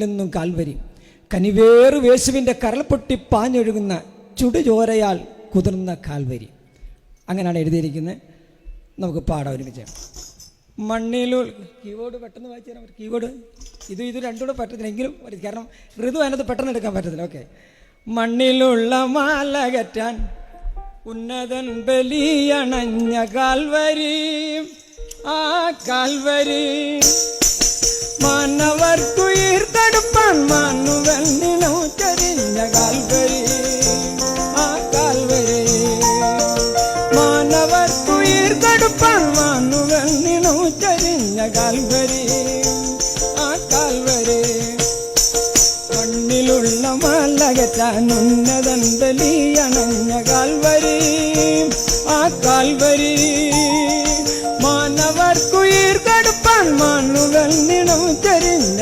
എന്നും കാൽവരി. കനിവേറു വേശുവിന്റെ കരൾ പൊട്ടി പാഞ്ഞൊഴുകുന്ന ചുടുചോരയാൽ കുതിർന്ന കാൽവരി. അങ്ങനെയാണ് എഴുതിയിരിക്കുന്നത്. നമുക്ക് പാടാം ഒരുമിച്ച് മണ്ണിലു കീബോർഡ് പെട്ടെന്ന് വായിച്ചു പറ്റും. കീബോർഡ്? ഇത് ഇത് രണ്ടും കൂടെ പറ്റത്തില്ല എങ്കിലും കാരണം ഋതു അതിനകത്ത് പെട്ടെന്ന് എടുക്കാൻ പറ്റത്തില്ല. ഓക്കെ. മണ്ണിലുള്ള മാല കറ്റാൻ ഉന്നതൻ ബലിയണഞ്ഞ കാൽവരി. ആ കാൽവരി മാനവർക്കുയിർ തടുപ്പാൻ മാനുവൽ നിനു ചരിഞ്ഞ കാൽവരി. ആ കാൽവരി. മാനവർക്കുയിർ തടുപ്പാൻ മാനുവൽ നിനു ചരിഞ്ഞ കാൽവരി. ആ കാൽവരി. മണ്ണിലുള്ള മാലകറ്റാൻ ഉന്നതൻ ബലിയണഞ്ഞ കാൽവരി. ആ കാൽവരി. മാനവർക്കുയിർ മണ്ണുകൾ നിണം ചരിഞ്ഞ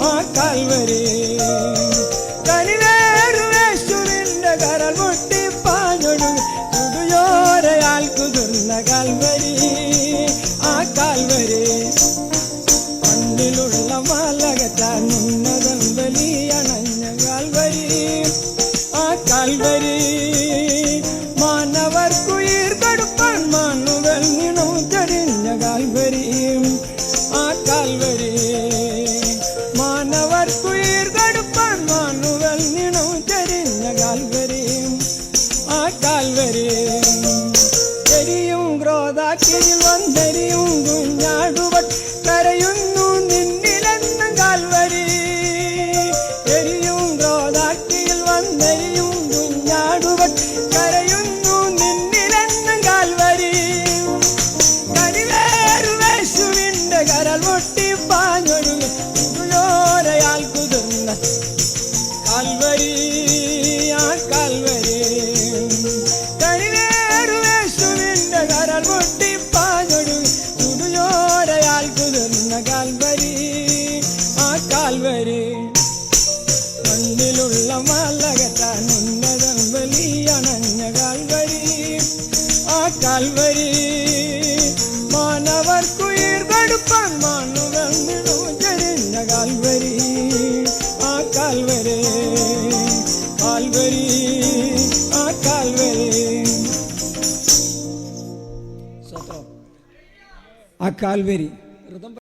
ആ കാൽവരി. കനിവേരുവേശുവിന്റെ കരൾ മുട്ടിപ്പാഞ്ഞൊഴു ചുടുചോരയാൽ കുതിർന്ന കാൽവരി. ആ കാൽവരി ആ കാൽവരി.